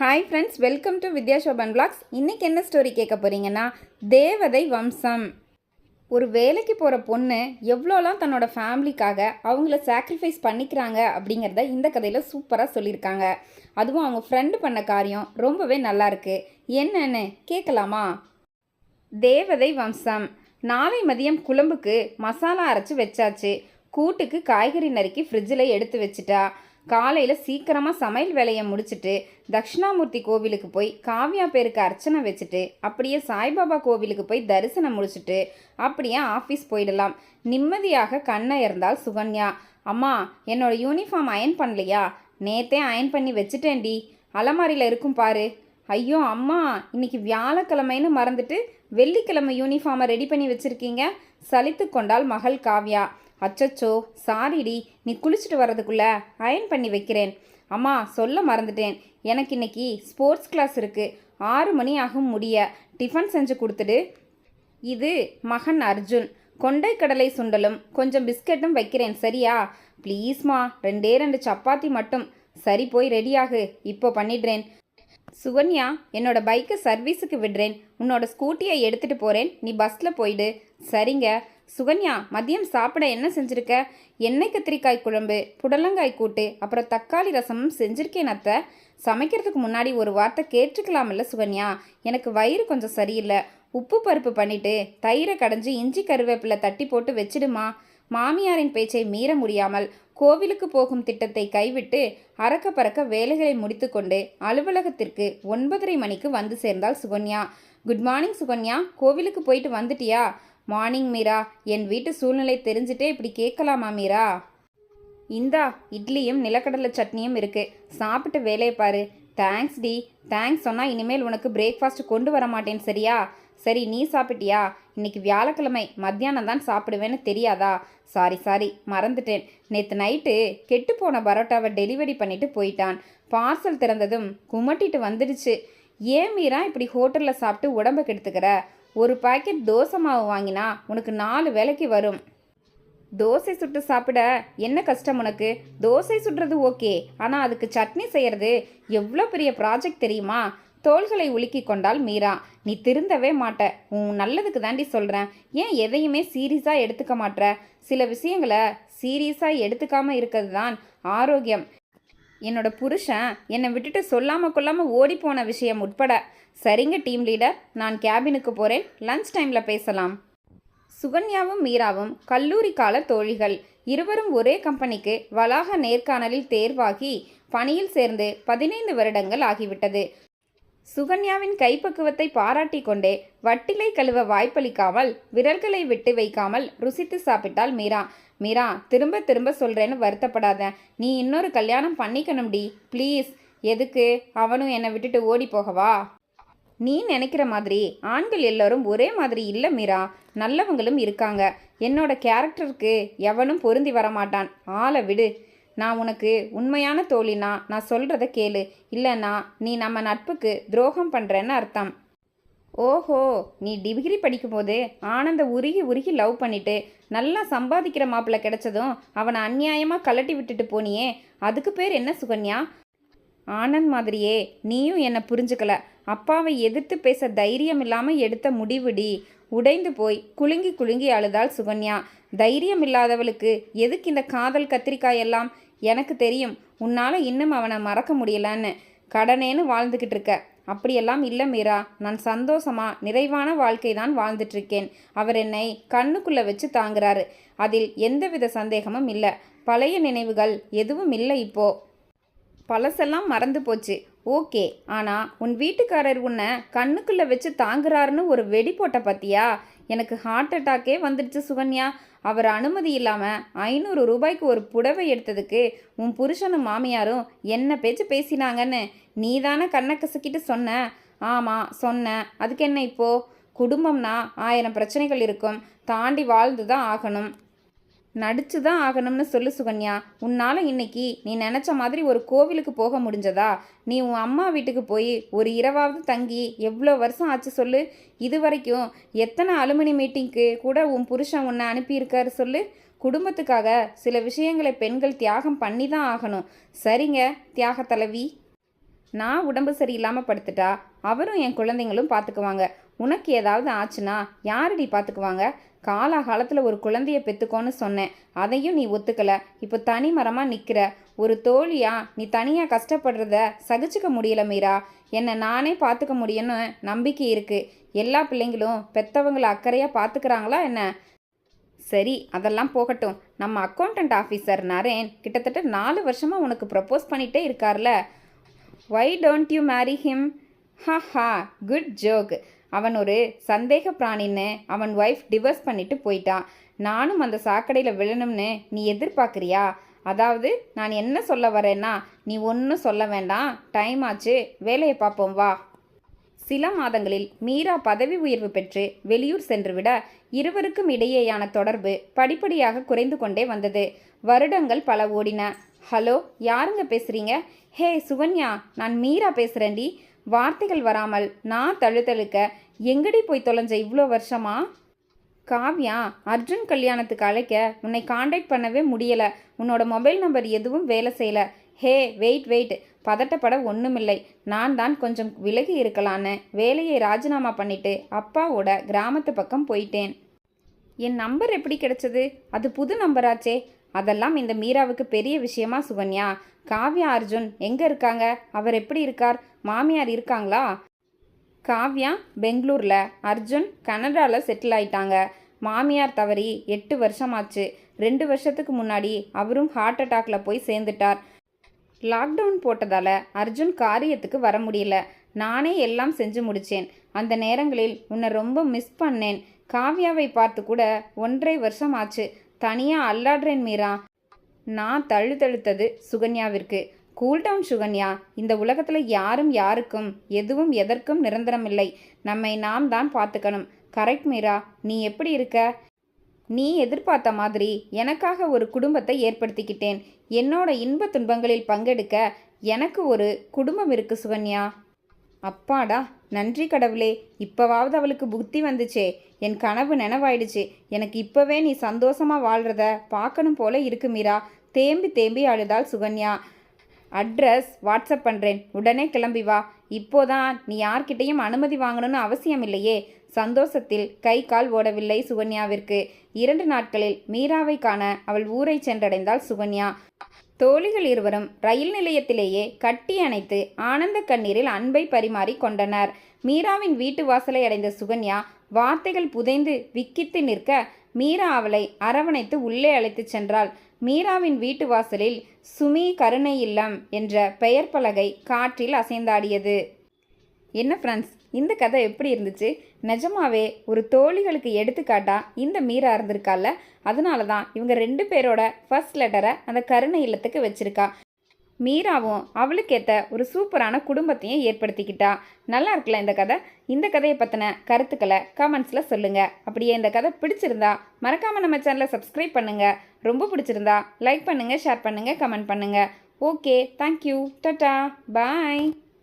Hi friends welcome to Vidya Shoban blogs இன்றைக்கி என்ன story கேட்க போகிறீங்கன்னா தேவதை வம்சம். ஒரு வேலைக்கு போகிற பொண்ணு எவ்வளோலாம் தன்னோட ஃபேமிலிக்காக அவங்கள சாக்ரிஃபைஸ் பண்ணிக்கிறாங்க அப்படிங்கிறத இந்த கதையில் சூப்பராக சொல்லியிருக்காங்க. அதுவும் அவங்க ஃப்ரெண்டு பண்ண காரியம் ரொம்பவே நல்லாயிருக்கு என்னன்னு கேட்கலாமா? தேவதை வம்சம். நாளை மதியம் குழம்புக்கு மசாலா அரைச்சி வச்சாச்சு. கூட்டுக்கு காய்கறி நறுக்கி ஃப்ரிட்ஜில் எடுத்து வச்சிட்டா. காலையில் சீக்கிரமாக சமையல் வேலையை முடிச்சுட்டு தட்சிணாமூர்த்தி கோவிலுக்கு போய் காவியா பேருக்கு அர்ச்சனை வச்சுட்டு அப்படியே சாய்பாபா கோவிலுக்கு போய் தரிசனம் முடிச்சுட்டு அப்படியே ஆஃபீஸ் போயிடலாம். நிம்மதியாக கண்ணை இருந்தால் சுகன்யா. அம்மா என்னோட யூனிஃபார்ம் அயன் பண்ணலையா? நேத்தே அயன் பண்ணி வச்சுட்டேன்டி. அலமாரியில் இருக்கும் பாரு. ஐயோ அம்மா இன்னைக்கு வியாழக்கிழமைன்னு மறந்துட்டு வெள்ளிக்கிழமை யூனிஃபார்மை ரெடி பண்ணி வச்சுருக்கீங்க? சலித்து கொண்டால் மகள் காவ்யா. அச்சச்சோ சாரிடி நீ குளிச்சுட்டு வர்றதுக்குள்ள அயன் பண்ணி வைக்கிறேன். அம்மா சொல்ல மறந்துட்டேன். எனக்கு இன்னைக்கு ஸ்போர்ட்ஸ் கிளாஸ் இருக்குது ஆறு மணி ஆகும் முடிய. டிஃபன் செஞ்சு கொடுத்துடு. இது மகன் அர்ஜுன். கொண்டை கடலை சுண்டலும் கொஞ்சம் பிஸ்கட்டும் வைக்கிறேன். சரியா? ப்ளீஸ்மா ரெண்டே ரெண்டு சப்பாத்தி மட்டும். சரி போய் ரெடியாகு. இப்போ பண்ணிடுறேன். சுகன்யா என்னோட பைக்கை சர்வீஸுக்கு விடுறேன். உன்னோட ஸ்கூட்டியை எடுத்துகிட்டு போகிறேன் நீ பஸ்ஸில் போயிடு. சரிங்க. சுகன்யா மதியம் சாப்பிட என்ன செஞ்சிருக்க? எண்ணெய் கத்திரிக்காய் குழம்பு புடலங்காய் கூட்டு அப்புறம் தக்காளி ரசமும் செஞ்சுருக்கேன் அத்தை. சமைக்கிறதுக்கு முன்னாடி ஒரு வார்த்தை கேட்டுக்கலாமில்ல சுகன்யா? எனக்கு வயிறு கொஞ்சம் சரியில்லை. உப்பு பருப்பு பண்ணிவிட்டு தயிரை கடைஞ்சி இஞ்சி கருவேப்பிலை தட்டி போட்டு வச்சிடுமா? மாமியாரின் பேச்சை மீற முடியாமல் கோவிலுக்கு போகும் திட்டத்தை கைவிட்டு அறக்க பறக்க வேலைகளை முடித்துக்கொண்டு அலுவலகத்திற்கு ஒன்பதரை மணிக்கு வந்து சேர்ந்தாள் சுகன்யா. Good morning Sukanya. கோவிலுக்கு போயிட்டு வந்துட்டியா? மார்னிங் மீரா. என் வீட்டு சூழ்நிலை தெரிஞ்சுட்டே இப்படி கேட்கலாமா மீரா? இந்தா இட்லியும் நிலக்கடலை சட்னியும் இருக்கு. சாப்பிட்டு வேலையை பாரு. Thanks D. தேங்க்ஸ் சொன்னால் இனிமேல் உனக்கு பிரேக்ஃபாஸ்ட் கொண்டு வர மாட்டேன் சரியா? சரி நீ சாப்பிட்டியா? இன்னைக்கு வியாழக்கிழமை மத்தியானம் தான் சாப்பிடுவேன்னு தெரியாதா? சாரி சாரி மறந்துட்டேன். நேற்று நைட்டு கெட்டு போன பரோட்டாவை டெலிவரி பண்ணிட்டு போயிட்டான். பார்சல் திறந்ததும் குமட்டிட்டு வந்துடுச்சு. ஏன் மீரா இப்படி ஹோட்டலில் சாப்பிட்டு உடம்ப கெடுத்துக்கிற? ஒரு பாக்கெட் தோசை மாவு வாங்கினா உனக்கு நாலு வேலைக்கு வரும். தோசை சுட்டு சாப்பிட என்ன கஷ்டம் உனக்கு? தோசை சுடுறது ஓகே. ஆனால் அதுக்கு சட்னி செய்கிறது எவ்வளோ பெரிய ப்ராஜெக்ட் தெரியுமா? தோள்களை உலுக்கி கொண்டால் மீரா. நீ திருந்தவே மாட்ட. உன் நல்லதுக்கு தாண்டி சொல்கிறேன் ஏன் எதையுமே சீரியஸாக எடுத்துக்க மாட்ற? சில விஷயங்களை சீரியஸாக எடுத்துக்காமல் இருக்கிறது தான் ஆரோக்கியம். என்னோட புருஷன் என்னை விட்டுட்டு சொல்லாமல் கொள்ளாமல் ஓடி போன விஷயம் உட்பட. சரிங்க டீம் லீடர். நான் கேபினுக்கு போகிறேன் லஞ்ச் டைமில் பேசலாம். சுகன்யாவும் மீராவும் கல்லூரி கால தோழிகள். இருவரும் ஒரே கம்பெனிக்கு வளாக நேர்காணலில் தேர்வாகி பணியில் சேர்ந்து பதினைந்து வருடங்கள் ஆகிவிட்டது. சுகன்யாவின் கைப்பக்குவத்தை பாராட்டி கொண்டே வட்டிலை கழுவ வாய்ப்பளிக்காமல் விரல்களை விட்டு வைக்காமல் ருசித்து சாப்பிட்டாள் மீரா. மீரா திரும்ப திரும்ப சொல்கிறேன்னு வருத்தப்படாத. நீ இன்னொரு கல்யாணம் பண்ணிக்கணும்டி ப்ளீஸ். எதுக்கு? அவனும் என்னை விட்டுட்டு ஓடி போகவா? நீ நினைக்கிற மாதிரி ஆண்கள் எல்லோரும் ஒரே மாதிரி இல்லை மீரா. நல்லவங்களும் இருக்காங்க. என்னோட கேரக்டருக்கு எவனும் பொருந்தி வரமாட்டான். ஆளை விடு. நான் உனக்கு உண்மையான தோழினா நான் சொல்கிறத கேளு. இல்லைன்னா நீ நம்ம நட்புக்கு துரோகம் பண்ணுறேன்னு அர்த்தம். ஓஹோ நீ டிகிரி படிக்கும்போது ஆனந்த உருகி உருகி லவ் பண்ணிட்டு நல்லா சம்பாதிக்கிற மாப்பிள்ளை கிடைச்சதும் அவனை அநியாயமாக கலட்டி விட்டுட்டு போனியே. அதுக்கு பேர் என்ன சுகன்யா? ஆனந்த் மாதிரியே நீயும் என்னை புரிஞ்சுக்கல. அப்பாவை எதிர்த்து பேச தைரியம் இல்லாமல் எடுத்த முடிவுடி. உடைந்து போய் குலுங்கி குலுங்கி அழுதாள் சுகன்யா. தைரியம் இல்லாதவளுக்கு எதுக்கு இந்த காதல் கத்திரிக்காய் எல்லாம்? எனக்கு தெரியும். உன்னால் இன்னும் அவனை மறக்க முடியலன்னு கடனேன்னு வாழ்ந்துக்கிட்டு இருக்க. அப்படியெல்லாம் இல்லை மீரா. நான் சந்தோஷமா நிறைவான வாழ்க்கை தான் வாழ்ந்துட்டுருக்கேன். அவர் என்னை கண்ணுக்குள்ளே வச்சு தாங்குறாரு. அதில் எந்தவித சந்தேகமும் இல்லை. பழைய நினைவுகள் எதுவும் இல்லை இப்போ. பழசெல்லாம் மறந்து போச்சு. ஓகே ஆனால் உன் வீட்டுக்காரர் உன்னை கண்ணுக்குள்ளே வச்சு தாங்குறாருன்னு ஒரு வெடி போட்ட பத்தியா? எனக்கு ஹார்ட் அட்டாக்கே வந்துடுச்சு சுகன்யா. அவர் அனுமதி இல்லாமல் ஐநூறு ரூபாய்க்கு ஒரு புடவை எடுத்ததுக்கு உன் புருஷனும் மாமியாரும் என்ன பேச்சு பேசினாங்கன்னு நீ தானே கண்ணை கசக்கிட்டு சொன்ன? ஆமாம் சொன்னேன் அதுக்கு என்ன இப்போது குடும்பம்னா ஆயிரம் பிரச்சனைகள் இருக்கும். தாண்டி வாழ்ந்து தான் ஆகணும். நடிச்சு தான் ஆகணும்னு சொல்லு சுகன்யா. உன்னால் இன்னைக்கு நீ நினச்ச மாதிரி ஒரு கோவிலுக்கு போக முடிஞ்சதா? நீ உன் அம்மா வீட்டுக்கு போய் ஒரு இரவாவது தங்கி எவ்வளோ வருஷம் ஆச்சு சொல்லு? இது வரைக்கும் எத்தனை அலுமினி மீட்டிங்க்கு கூட உன் புருஷன் உன்னை அனுப்பியிருக்காரு சொல்லு? குடும்பத்துக்காக சில விஷயங்களை பெண்கள் தியாகம் பண்ணி தான் ஆகணும். சரிங்க தியாக தலைவி. நான் உடம்பு சரியில்லாமல் படுத்துட்டா? அவரும் என் குழந்தைங்களும் பார்த்துக்குவாங்க உனக்கு ஏதாவது ஆச்சுன்னா யாரடி பார்த்துக்குவாங்க காலாகாலத்தில் ஒரு குழந்தைய பெற்றுக்கோன்னு சொன்னேன். அதையும் நீ ஒத்துக்கல. இப்போ தனி மரமாக நிற்கிற ஒரு தோழியா நீ தனியாக கஷ்டப்படுறத சகிச்சுக்க முடியல மீரா. என்னை நானே பார்த்துக்க முடியும்னு நம்பிக்கை இருக்குது எல்லா பிள்ளைங்களும் பெற்றவங்களை அக்கறையாக பார்த்துக்கிறாங்களா என்ன? சரி அதெல்லாம் போகட்டும். நம்ம அக்கௌண்டன்ட் ஆஃபீஸர் நரேன் கிட்டத்தட்ட நாலு வருஷமாக உனக்கு ப்ரப்போஸ் பண்ணிகிட்டே இருக்கார்ல. Why don't you marry him ha ha good joke அவன் ஒரு சந்தேக பிராணின்னு அவன் ஒய்ஃப் டிவர்ஸ் பண்ணிட்டு போயிட்டான் நானும் அந்த சாக்கடையில் விழணும்னு நீ எதிர்பார்க்குறியா? அதாவது நான் என்ன சொல்ல வரேன்னா நீ ஒன்றும் சொல்ல வேண்டாம். டைம் ஆச்சு வேலையை பார்ப்போம் வா. சில மாதங்களில் மீரா பதவி உயர்வு பெற்று வெளியூர் சென்றுவிட இருவருக்கும் இடையேயான தொடர்பு படிப்படியாக குறைந்து கொண்டே வந்தது. வருடங்கள் பல ஓடின. ஹலோ யாருங்க பேசுறீங்க? ஹே சுகன்யா நான் மீரா பேசுகிறேன்டி வார்த்தைகள் வராமல் நான் தழுத்தழுக்க எங்கடி போய் தொலைஞ்ச இவ்வளோ வருஷமா? காவ்யா அர்ஜுன் கல்யாணத்துக்கு அழைக்க உன்னை காண்டாக்ட் பண்ணவே முடியலை. உன்னோட மொபைல் நம்பர் எதுவும் வேலை செய்யல. ஹே வெயிட் வெயிட் பதட்டப்பட ஒன்றுமில்லை நான் தான் கொஞ்சம் விலகி இருக்கலான்னு வேலையை ராஜினாமா பண்ணிட்டு அப்பாவோட கிராமத்து பக்கம் போயிட்டேன். என் நம்பர் எப்படி கிடைச்சது? அது புது நம்பராச்சே அதெல்லாம் இந்த மீராவுக்கு பெரிய விஷயமா சுகன்யா. காவ்யா அர்ஜுன் எங்கே இருக்காங்க? அவர் எப்படி இருக்கார்? மாமியார் இருக்காங்களா? காவ்யா பெங்களூரில். அர்ஜுன் கனடாவில் செட்டில் ஆயிட்டாங்க. மாமியார் தவறி எட்டு வருஷமாச்சு. ரெண்டு வருஷத்துக்கு முன்னாடி அவரும் ஹார்ட் அட்டாக்ல போய் சேர்ந்துட்டார். லாக்டவுன் போட்டதால் அர்ஜுன் காரியத்துக்கு வர முடியல. நானே எல்லாம் செஞ்சு முடித்தேன் அந்த நேரங்களில் உன்னை ரொம்ப மிஸ் பண்ணேன். காவ்யாவை பார்த்து கூட ஒன்றரை வருஷம் ஆச்சு தனியாக அல்லாடுறேன் மீரா. நான் தழுதழுத்தது சுகன்யாவிற்கு. கூல்டவுன் சுகன்யா. இந்த உலகத்தில் யாரும் யாருக்கும் எதுவும் எதற்கும் நிரந்தரமில்லை. நம்மை நாம் தான் பார்த்துக்கணும். கரெக்ட் மீரா. நீ எப்படி இருக்க? நீ எதிர்பார்த்த மாதிரி எனக்காக ஒரு குடும்பத்தை ஏற்படுத்திக்கிட்டேன். என்னோட இன்ப துன்பங்களில் பங்கெடுக்க எனக்கு ஒரு குடும்பம் இருக்கு சுகன்யா. அப்பாடா நன்றி கடவுளே. இப்போவாவது அவளுக்கு புத்தி வந்துச்சே. என் கனவு நினைவாயிடுச்சு. எனக்கு இப்போவே நீ சந்தோஷமாக வாழ்கிறத பார்க்கணும் போல இருக்கு மீரா. தேம்பி தேம்பி அழுதாள் சுகன்யா. அட்ரஸ் வாட்ஸ்அப் பண்ணுறேன் உடனே கிளம்பி வா. இப்போதான் நீ யார்கிட்டையும் அனுமதி வாங்கணும்னு அவசியம் இல்லையே சந்தோஷத்தில் கை கால் ஓடவில்லை சுகன்யாவிற்கு. இரண்டு நாட்களில் மீராவை காண அவள் ஊரை சென்றடைந்தாள் சுகன்யா. தோழிகள் இருவரும் ரயில் நிலையத்திலேயே கட்டி அணைத்து ஆனந்த கண்ணீரில் அன்பை பரிமாறி கொண்டனர். மீராவின் வீட்டு வாசலை அடைந்த சுகன்யா வார்த்தைகள் புதைந்து விக்கித்து நிற்க மீரா அவளை அரவணைத்து உள்ளே அழைத்துச் சென்றாள். மீராவின் வீட்டு வாசலில் சுமி கருணை இல்லம் என்ற பெயர் பலகை காற்றில் அசைந்தாடியது. என்ன ஃப்ரெண்ட்ஸ் இந்த கதை எப்படி இருந்துச்சு? நிஜமாவே ஒரு தோழிகளுக்கு எடுத்துக்காட்டா இந்த மீரா இருந்திருக்கால அதனால தான் இவங்க ரெண்டு பேரோட ஃபர்ஸ்ட் லெட்டரை அந்த கருணை இல்லத்துக்கு வச்சிருக்கா. மீராவும் அவளுக்கேற்ற ஒரு சூப்பரான குடும்பத்தையும் ஏற்படுத்திக்கிட்டா. நல்லா இருக்குல்ல இந்த கதை? இந்த கதையை பற்றின கருத்துக்களை கமெண்ட்ஸில் சொல்லுங்கள் அப்படியே இந்த கதை பிடிச்சிருந்தா மறக்காமல் நம்ம சேனலை சப்ஸ்கிரைப் பண்ணுங்கள் ரொம்ப பிடிச்சிருந்தா லைக் பண்ணுங்கள் ஷேர் பண்ணுங்கள் கமெண்ட் பண்ணுங்கள் ஓகே தேங்க்யூ டட்டா பாய்